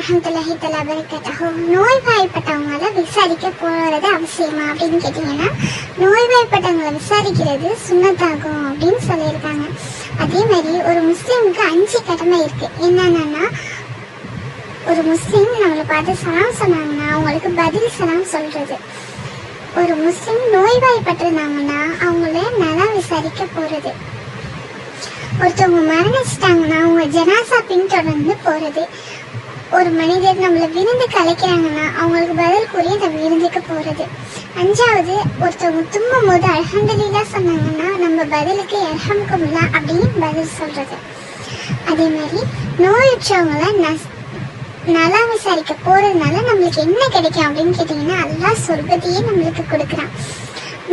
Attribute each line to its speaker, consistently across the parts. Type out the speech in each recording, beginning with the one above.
Speaker 1: வரஹமத்துல்லாஹி தலா பரக்கத்தஹு நோய்வாய்ப்பட்டவங்கள விசாரிக்க போறது அவசியமா அப்படின்னு கேட்டிங்கன்னா நோய்வாய்ப்பட்டவங்களை விசாரிக்கிறது சுண்ணத்தாகும் அப்படின்னு சொல்லியிருக்காங்க. அதே மாதிரி ஒரு முஸ்லீமுக்கு அஞ்சு கடமை இருக்கு. என்னென்னா ஒரு முஸ்லீம் நம்மளை பார்த்து சலாம் சொன்னாங்கன்னா அவங்களுக்கு பதில் சலாம் சொல்றது. ஒரு முஸ்லீம் நோய்வாய்ப்பட்டிருந்தாங்கன்னா அவங்கள நல்லா விசாரிக்க போறது. ஒருத்தவங்க மரணிச்சிட்டாங்கன்னா அவங்க ஜனாசா பின்தொடர்ந்து போறது. ஒரு மனிதர் நம்மள விருந்து கலைக்கிறாங்கன்னா அவங்களுக்கு பதில் கூறி அந்த விருந்துக்கு போறது. அஞ்சாவது ஒருத்தவங்க தும்பும் போது அல்ஹம்துலில்லா சொன்னாங்கன்னா நம்ம பதிலுக்கு எர்ஹம்குமுல்லா அப்படின்னு பதில் சொல்றது. அதே மாதிரி நோயுற்றவங்கள நஸ் நல்லா விசாரிக்க போறதுனால நம்மளுக்கு என்ன கிடைக்கும் அப்படின்னு கேட்டிங்கன்னா எல்லா சொர்க்கத்தையே நம்மளுக்கு கொடுக்குறான்.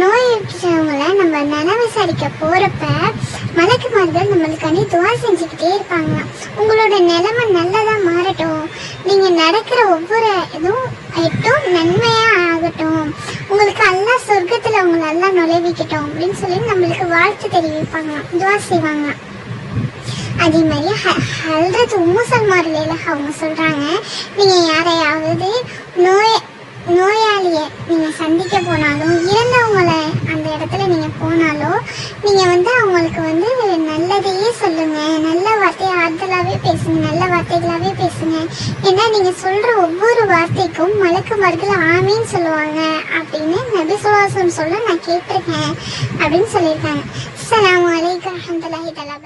Speaker 1: நோயுற்றவங்கள நம்ம நல விசாரிக்க போறப்ப மலக்குமார்கள் நம்மளுக்காண்டி துவா செஞ்சுக்கிட்டே இருப்பாங்களாம். உங்களோட நிலைமை நல்லதா மாறட்டும். நடக்கிற ஒவ்வொரு இதுவும் எட்டும் நன்மையா ஆகட்டும் உங்களுக்கு அல்லா சொர்க்கத்துல உங்களை எல்லாம் நுழைவிக்கட்டும் அப்படின்னு சொல்லி நம்மளுக்கு வாழ்த்து தெரிவிப்பாங்க. துவா செய்வாங்க. அதே மாதிரி ஹ- ஹல்ரத் உம்மு சல்மாரில் அவங்க சொல்றாங்க நீங்க யாரையாவது நோய் நோயாளிய நீங்க சந்திக்க போனாலும் இறந்தவங்களை அந்த இடத்துல நீங்க போனாலும் நீங்க வந்து அவங்களுக்கு வந்து நல்லதையே சொல்லுங்க நல்ல வார்த்தையை ஆறுதலாவே பேசுங்க நல்ல வார்த்தைகளாவே பேசுங்க. ஏன்னா நீங்க சொல்ற ஒவ்வொரு வார்த்தைக்கும் மலக்குமார்கள் ஆமின்னு சொல்லுவாங்க. அப்படின்னு நபி சுவாசம் சொல்ல நான் கேட்டிருக்கேன் அப்படின்னு சொல்லியிருக்காங்க. சலாம் அலைக்கும் அஹமதுல்லாஹி தலா